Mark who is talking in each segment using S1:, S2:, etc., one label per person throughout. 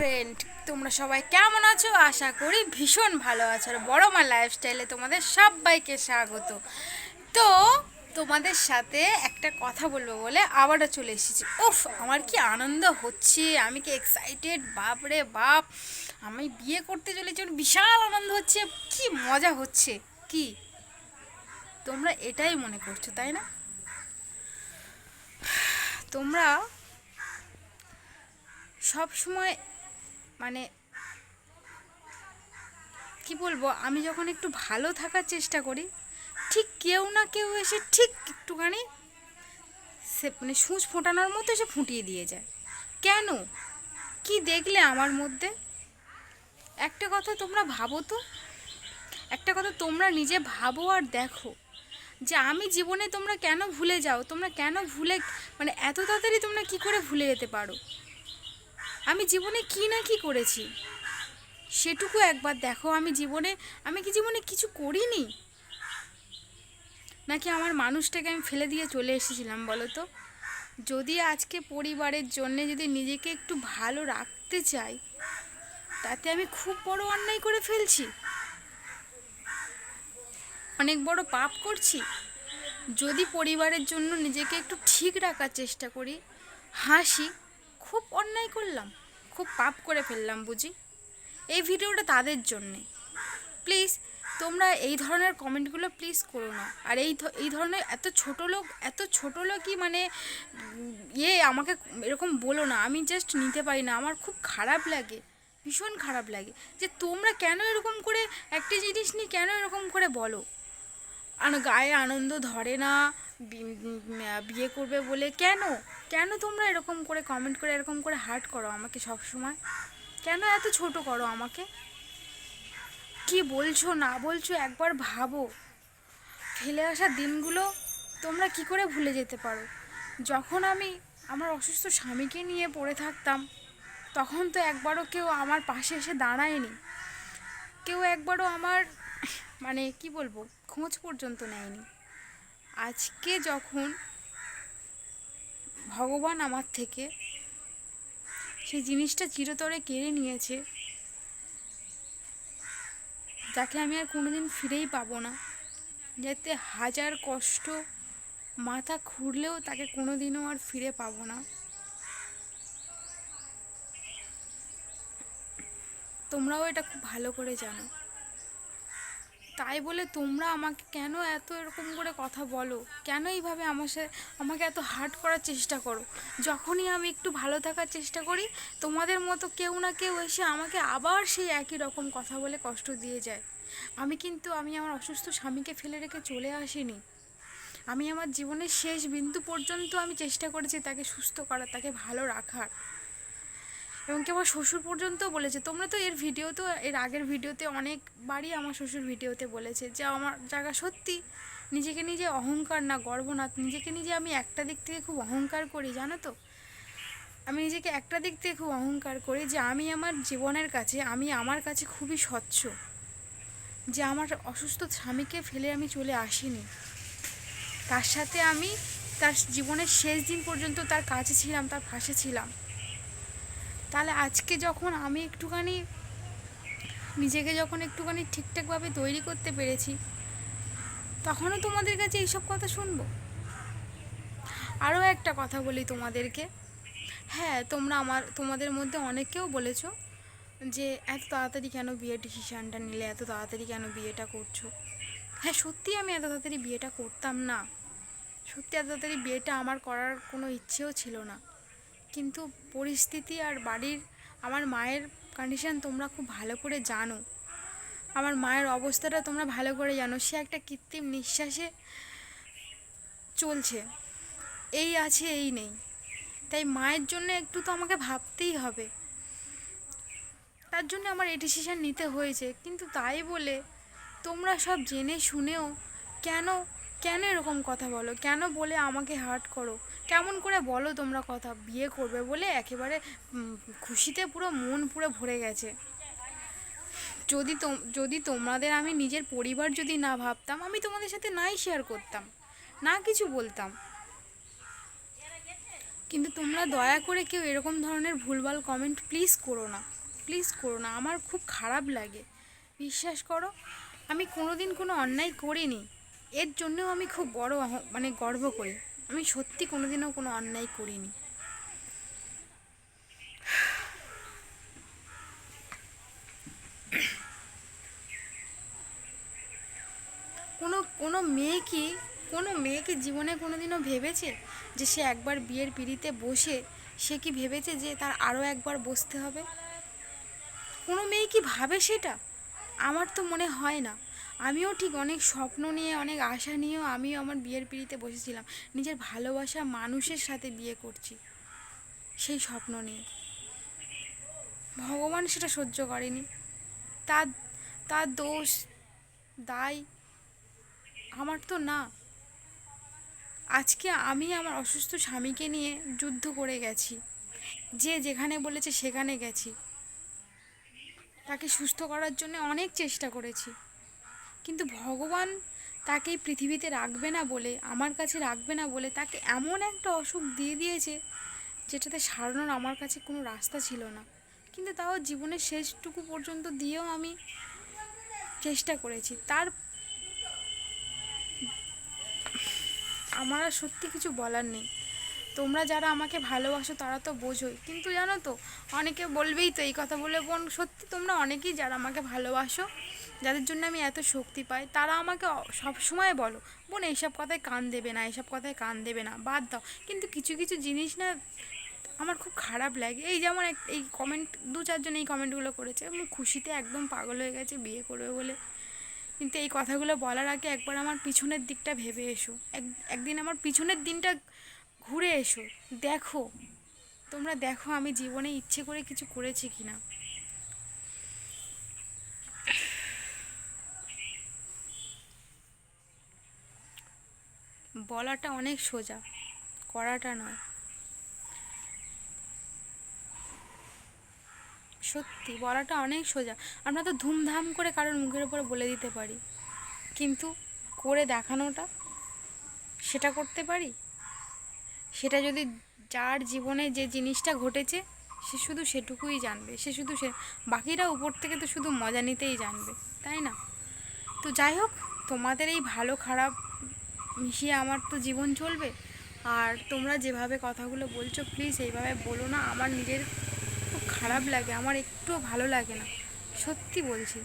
S1: Friend তোমরা সবাই কেমন আছো? আশা করি ভীষণ ভালো আছো। আর বড় মা লাইফস্টাইলে তোমাদের সবাইকে স্বাগত। তো তোমাদের সাথে একটা কথা বলব বলে আবারও চলে এসেছি। উফ, আমার কি আনন্দ হচ্ছে, আমি কি এক্সাইটেড বাপ রে বাপ, আমি বিয়ে করতে চলেছি বিশাল আনন্দ হচ্ছে, কি মজা হচ্ছে, কি? তোমরা এটাই মনে করছ, তাই না? তোমরা সব সময় মানে কি বলব, আমি যখন একটু ভালো থাকার চেষ্টা করি, ঠিক কেউ না কেউ এসে ঠিক একটুখানি সে মানে সূচ ফোটানোর মতো এসে ফুটিয়ে দিয়ে যায়। কেন? কি দেখলে আমার মধ্যে? একটা কথা তোমরা ভাবো তো। একটা কথা তোমরা নিজে ভাবো আর দেখো যে আমি জীবনে তোমরা কেন ভুলে যাও? তোমরা কেন ভুলে মানে এত তাড়াতাড়ি তোমরা কি করে ভুলে যেতে পারো? আমি জীবনে কি না কি করেছি? সেটুকু একবার দেখো, আমি জীবনে, আমি কি জীবনে কিছু করিনি? নাকি আমার মানুষটাকে আমি ফেলে দিয়ে চলে এসেছিলাম বলো তো? যদি আজকে পরিবারের জন্যে যদি নিজেকে একটু ভালো রাখতে চাই, তাতে আমি খুব বড় অন্যায় করে ফেলছি। অনেক বড় পাপ করছি। যদি পরিবারের জন্য নিজেকে একটু ঠিক রাখার চেষ্টা করি, হাসি খুব অন্যায় করলাম? খুব পাপ করে ফেললাম বুঝি? এই ভিডিওটা তাদের জন্যে। প্লিজ, তোমরা এই ধরনের কমেন্টগুলো প্লিজ করো না। আর এই এই ধরনের এত ছোট লোক, এত ছোট লোকই মানে ইয়ে আমাকে এরকম বলো না। আমি জাস্ট নিতে পারি না। আমার খুব খারাপ লাগে। ভীষণ খারাপ লাগে। যে তোমরা কেন এরকম করে একটা জিনিস নিয়ে কেন এরকম করে বলো? আর গায়ে আনন্দ ধরে না। বিয়ে করবে বলে কেন? কেন তোমরা এরকম করে কমেন্ট করে, এরকম করে হার্ট করো আমাকে সব সময় কেন এত ছোট করো আমাকে? কি বলছো, না বলছো, একবার ভাবো। ফেলে আসা দিনগুলো তোমরা কি করে ভুলে যেতে পারো? যখন আমি আমার অসুস্থ স্বামীকে নিয়ে পড়ে থাকতাম, তখন তো একবারও কেউ আমার পাশে এসে দাঁড়ায়নি। কেউ একবারও আমার মানে কি বলব, খোঁজ পর্যন্ত নেয়নি। আজকে যখন ভগবান আমার থেকে সেই জিনিসটা চিরতরে কেড়ে নিয়েছে, যাকে আমি আর কোনোদিন ফিরেই পাবো না। যাতে হাজার কষ্ট মাথা খুঁড়লেও তাকে কোনোদিনও আর ফিরে পাবো না। তোমরাও এটা খুব ভালো করে জানো। তাই বলে তোমরা আমাকে কেন এত এরকম করে কথা বলো? কেন এইভাবে আমার সাথে আমাকে এত হার্ট করার চেষ্টা করো? যখনই আমি একটু ভালো থাকার চেষ্টা করি, তোমাদের মতো কেউ না কেউ এসে আমাকে আবার সেই একই রকম কথা বলে কষ্ট দিয়ে যায়। আমি কিন্তু, আমি আমার অসুস্থ স্বামীকে ফেলে রেখে চলে আসিনি। আমি আমার জীবনের শেষ বিন্দু পর্যন্ত আমি চেষ্টা করেছি তাকে সুস্থ করার, তাকে ভালো রাখার। এবং কি আমার শ্বশুর পর্যন্ত বলেছে। তোমরা তো এর ভিডিও তো এর আগের ভিডিওতে অনেকবারই আমার শ্বশুর ভিডিওতে বলেছে যে, আমার জায়গা সত্যি নিজেকে নিজে অহংকার না গর্ব না নিজেকে নিজে আমি একটা দিক থেকে খুব অহংকার করি, জানো তো? আমি নিজেকে একটা দিক থেকে খুব অহংকার করি যে, আমি আমার জীবনের কাছে, আমি আমার কাছে খুবই স্বচ্ছ। যে, আমার অসুস্থ স্বামীকে ফেলে আমি চলে আসিনি। তার সাথে আমি তার জীবনের শেষ দিন পর্যন্ত তার কাছে ছিলাম, তার পাশে ছিলাম। তাহলে আজকে যখন আমি একটুখানি নিজেকে যখন একটুখানি ঠিকঠাকভাবে তৈরি করতে পেরেছি, তখনও তোমাদের কাছে এইসব কথা শুনব? আরও একটা কথা বলি তোমাদেরকে। হ্যাঁ তোমরা আমার, তোমাদের মধ্যে অনেকেও বলেছ যে, এত তাড়াতাড়ি কেন বিয়ের ডিসিশানটা নিলে? এত তাড়াতাড়ি কেন বিয়েটা করছ? হ্যাঁ সত্যি আমি এত তাড়াতাড়ি বিয়েটা করতাম না। সত্যি এত তাড়াতাড়ি বিয়েটা আমার করার কোনো ইচ্ছেও ছিল না। কিন্তু পরিস্থিতি আর বাড়ির, আমার মায়ের কন্ডিশন তোমরা খুব ভালো করে জানো। আমার মায়ের অবস্থাটা তোমরা ভালো করে জানো। সে একটা কৃত্রিম নিঃশ্বাসে চলছে। এই আছে, এই নেই। তাই মায়ের জন্য একটু তো আমাকে ভাবতেই হবে। তার জন্য আমার এই ডিসিশান নিতে হয়েছে। কিন্তু তাই বলে তোমরা সব জেনে শুনেও কেন কেন এরকম কথা বলো? কেন বলে আমাকে হার্ট করো? কেমন করে বলো তোমরা কথা? বিয়ে করবে বলে একেবারে খুশিতে পুরো মন পুরো ভরে গেছে। যদি যদি তোমাদের আমি নিজের পরিবার যদি না ভাবতাম, আমি তোমাদের সাথে নাই শেয়ার করতাম, না কিছু বলতাম। কিন্তু তোমরা দয়া করে কেউ এরকম ধরনের ভুলভাল কমেন্ট প্লিজ করো না। প্লিজ করো না, আমার খুব খারাপ লাগে। বিশ্বাস করো, আমি কোনোদিন কোনো অন্যায় করিনি। এর জন্যও আমি খুব বড় মানে গর্ব করি। আমি সত্যি কোনোদিনও কোনো অন্যায় করিনি। কোনো কোনো মেয়ে কি, কোনো মেয়ে কি জীবনে কোনো দিনও ভেবেছে যে সে একবার বিয়ের পিড়িতে বসে, সে কি ভেবেছে যে তার আরও একবার বসতে হবে? কোনো মেয়ে কি ভাবে সেটা? আমার তো মনে হয় না। আমিও ঠিক অনেক স্বপ্ন নিয়ে, অনেক আশা নিয়েও আমিও আমার বিয়ের পিড়িতে বসেছিলাম। নিজের ভালোবাসা মানুষের সাথে বিয়ে করছি, সেই স্বপ্ন নিয়ে। ভগবান সেটা সহ্য করেনি। তার তার দোষ, দায় আমার তো না। আজকে আমি আমার অসুস্থ স্বামীকে নিয়ে যুদ্ধ করে গেছি। যে যেখানে বলেছে সেখানে গেছি। তাকে সুস্থ করার জন্য অনেক চেষ্টা করেছি। কিন্তু ভগবান তাকে পৃথিবীতে রাখবে না বলে, আমার কাছে রাখবে না বলে তাকে এমন একটা অসুখ দিয়ে দিয়েছে যেটাতে সারানোর আমার কাছে কোনো রাস্তা ছিল না। কিন্তু তাও জীবনের শেষটুকু পর্যন্ত দিয়েও আমি চেষ্টা করেছি। তার আমার আর সত্যি কিছু বলার নেই। তোমরা যারা আমাকে ভালোবাসো তারা তো বোঝোই। কিন্তু জানো তো, অনেকে বলবেই তো এই কথা বলে, বোন, সত্যি তোমরা অনেকেই যারা আমাকে ভালোবাসো যাদের জন্য আমি এত শক্তি পাই, তারা আমাকে সব সময় বলো, বোন, এইসব কথায় কান দেবে না, এইসব কথায় কান দেবে না, বাদ দাও। কিন্তু কিছু কিছু জিনিস না আমার খুব খারাপ লাগে। এই যেমন এক, এই কমেন্ট দু চারজন এই কমেন্টগুলো করেছে, আমি খুশিতে একদম পাগল হয়ে গেছে, বিয়ে করবে বলে। কিন্তু এই কথাগুলো বলার আগে একবার আমার পিছনের দিকটা ভেবে এসো। এক, একদিন আমার পিছনের দিনটা ঘুরে এসো। দেখো, তোমরা দেখো আমি জীবনে ইচ্ছে করে কিছু করেছি কি না বলাটা অনেক সোজা, করাটা নয়। সত্যি, বলাটা অনেক সোজা। আমরা তো ধুমধাম করে কারোর মুখের উপরে বলে দিতে পারি, কিন্তু করে দেখানোটা, সেটা করতে পারি? সেটা যদি যার জীবনে যে জিনিসটা ঘটেছে, সে শুধু সেটুকুই জানবে, সে শুধু সে, বাকিরা উপর থেকে তো শুধু মজা নিতেই জানবে, তাই না? তো যাই হোক, তোমাদের এই ভালো খারাপ মিশিয়ে আমার তো জীবন চলবে। আর তোমরা যেভাবে কথাগুলো বলছো প্লিজ এইভাবে বলো না। আমার নিজের খুব খারাপ লাগে, আমার একটুও ভালো লাগে না। সত্যি বলছি।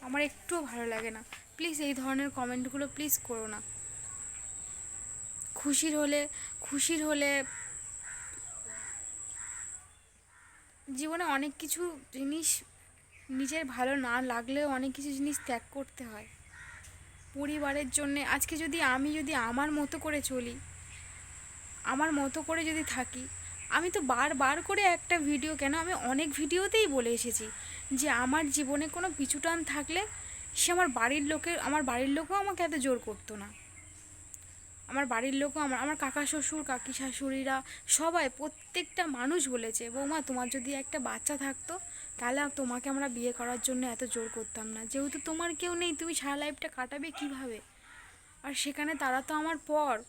S1: আমার একটুও ভালো লাগে না। প্লিজ এই ধরনের কমেন্টগুলো প্লিজ করো না। খুশির হলে খুশির হলে জীবনে অনেক কিছু জিনিস নিজের ভালো না লাগলেও অনেক কিছু জিনিস ত্যাগ করতে হয়। পরিবারের জন্যে, আজকে যদি আমি যদি আমার মতো করে চলি, আমার মতো করে যদি থাকি, আমি তো বারবার করে একটা ভিডিও, কেন আমি অনেক ভিডিওতেই বলে এসেছি যে আমার জীবনে কোনো পিছুটান থাকলে সে আমার বাড়ির লোকের, আমার বাড়ির লোকও আমাকে এত জোর করতো না। আমার বাড়ির লোকও আমার আমার কাকা শ্বশুর, কাকি শাশুড়িরা সবাই প্রত্যেকটা মানুষ বলেছে, বৌমা তোমার যদি একটা বাচ্চা থাকতো তাহলে তোমাকে আমরা বিয়ে করার জন্য এত জোর করতাম না। যেহেতু তোমার কেউ নেই, তুমি সারা লাইফটা কাটাবে কীভাবে? আর সেখানে তারা তো আমার পর।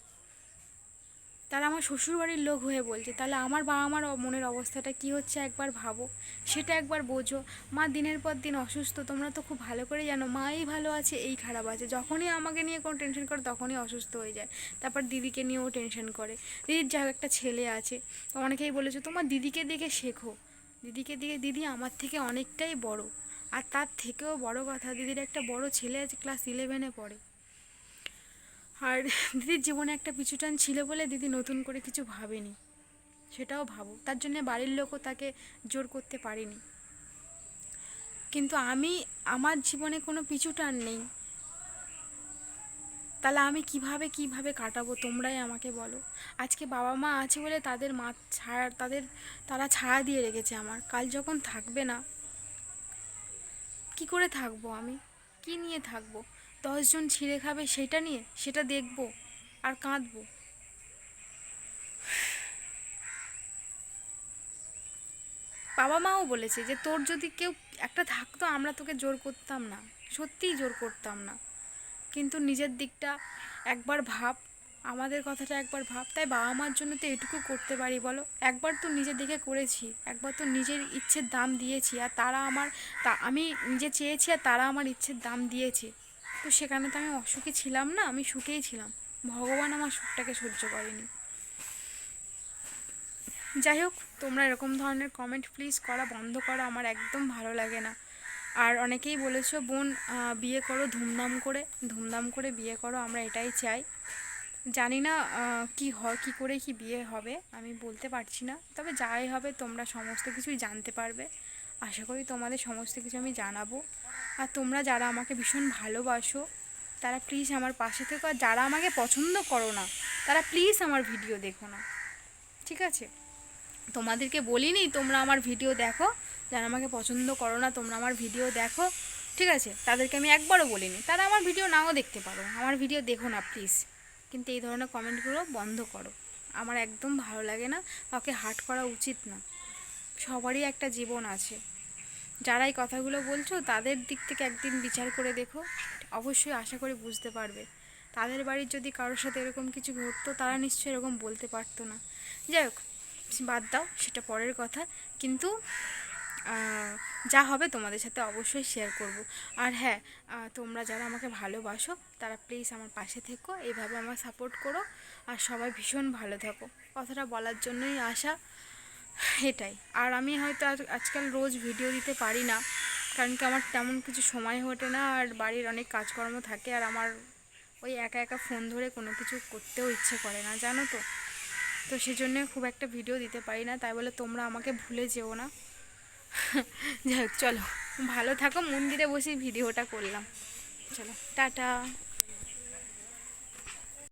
S1: তারা আমার শ্বশুরবাড়ির লোক হয়ে বলছে, তাহলে আমার বাবা মার মনের অবস্থাটা কি হচ্ছে একবার ভাবো। সেটা একবার বোঝো। মা দিনের পর দিন অসুস্থ, তোমরা তো খুব ভালো করে জানো, মাই ভালো আছে, এই খারাপ আছে। যখনই আমাকে নিয়ে কোনো টেনশন করে, তখনই অসুস্থ হয়ে যায়। তারপর দিদিকে নিয়েও টেনশন করে। দিদির যা একটা ছেলে আছে, অনেকেই বলেছে, তোমার দিদিকে দেখে শেখো। দিদিকে দিকে দিদি আমার থেকে অনেকটাই বড়। আর তার থেকেও বড় কথা, দিদির একটা বড় ছেলে আছে ক্লাস ইলেভেনে পড়ে। আর দিদির জীবনে একটা পিছুটান ছিল বলে দিদি নতুন করে কিছু ভাবেনি। সেটাও ভাবো, তার জন্য বাড়ির লোকও তাকে জোর করতে পারেনি। কিন্তু আমি, আমার জীবনে কোনো পিছুটান নেই। তাহলে আমি কীভাবে কীভাবে কাটাবো? তোমরাই আমাকে বলো। আজকে বাবা মা আছে বলে তাদের মা ছায়া তাদের, তারা ছাড়া দিয়ে রেখেছে আমার। কাল যখন থাকবে না, কি করে থাকব আমি? কি নিয়ে থাকব? দশজন ছিঁড়ে খাবে সেটা নিয়ে? সেটা দেখব আর কাঁদবো। বাবা মাও বলেছে যে, তোর যদি কেউ একটা থাকতো, আমরা তোকে জোর করতাম না। সত্যিই জোর করতাম না। কিন্তু নিজের দিকটা একবার ভাব, আমাদের কথাটা একবার ভাব। তাই বাবা মার জন্য তো এটুকু করতে পারি, বলো? একবার তো নিজের দিকে করেছি, একবার তো নিজের ইচ্ছের দাম দিয়েছি, আর তারা আমার, তা আমি নিজে চেয়েছি আর তারা আমার ইচ্ছের দাম দিয়েছে। তো সেখানে তো আমি অসুখী ছিলাম না, আমি সুখেই ছিলাম। ভগবান আমার সুখটাকে সহ্য করেনি। যাই হোক, তোমরা এরকম ধরনের কমেন্ট প্লিজ করা, বন্ধ করা আমার একদম ভালো লাগে না। আর অনেকেই বলেছ, বোন বিয়ে করো, ধুমধাম করে ধুমধাম করে বিয়ে করো, আমরা এটাই চাই। জানি না কি হয় কি করে কি বিয়ে হবে, আমি বলতে পারছি না। তবে যাই হবে, তোমরা সমস্ত কিছুই জানতে পারবে। আশা করি তোমাদের সমস্ত কিছু আমি জানাব। আর তোমরা যারা আমাকে ভীষণ ভালোবাসো, তারা প্লিজ আমার পাশে থেকো। আর যারা আমাকে পছন্দ করো না, তারা প্লিজ আমার ভিডিও দেখো না। ঠিক আছে? তোমাদেরকে বলিনি, তোমরা আমার ভিডিও দেখো। যারা আমাকে পছন্দ করো না, তোমরা আমার ভিডিও দেখো, ঠিক আছে? তাদেরকে আমি একবারও বলিনি। তারা আমার ভিডিও নাও দেখতে পারো। আমার ভিডিও দেখো না প্লিজ কিন্তু এই ধরনের কমেন্টগুলো বন্ধ করো। আমার একদম ভালো লাগে না, কাউকে হার্ট করা উচিত না। সবারই একটা জীবন আছে। যারা এই কথাগুলো বলছো, তাদের দিক থেকে একদিন বিচার করে দেখো। অবশ্যই আশা করি বুঝতে পারবে। তাদের বাড়ির যদি কারোর সাথে এরকম কিছু ঘটতো, তারা নিশ্চয়ই এরকম বলতে পারতো না। যাই হোক, বাদ দাও, সেটা পরের কথা। কিন্তু যা হবে তোমাদের সাথে অবশ্যই শেয়ার করব। আর হ্যাঁ তোমরা যারা আমাকে ভালোবাসো, তারা প্লিজ আমার পাশে থেকো এইভাবে আমার সাপোর্ট করো। আর সবাই ভীষণ ভালো থাকো। কথাটা বলার জন্যই আসা এটাই। আর আমি হয়তো আজ- আজকাল রোজ ভিডিও দিতে পারি না, কারণ কি আমার তেমন কিছু সময় ওঠে না, আর বাড়ির অনেক কাজকর্ম থাকে, আর আমার ওই একা একা ফোন ধরে কোনো কিছু করতেও ইচ্ছে করে না, জানো তো? তো সেজন্য খুব একটা ভিডিও দিতে পারি না, তাই বলে তোমরা আমাকে ভুলে যেও না। যাই হোক চলো। ভালো থাকো মন্দিরে বসেই ভিডিওটা করলাম। চলো টাটা।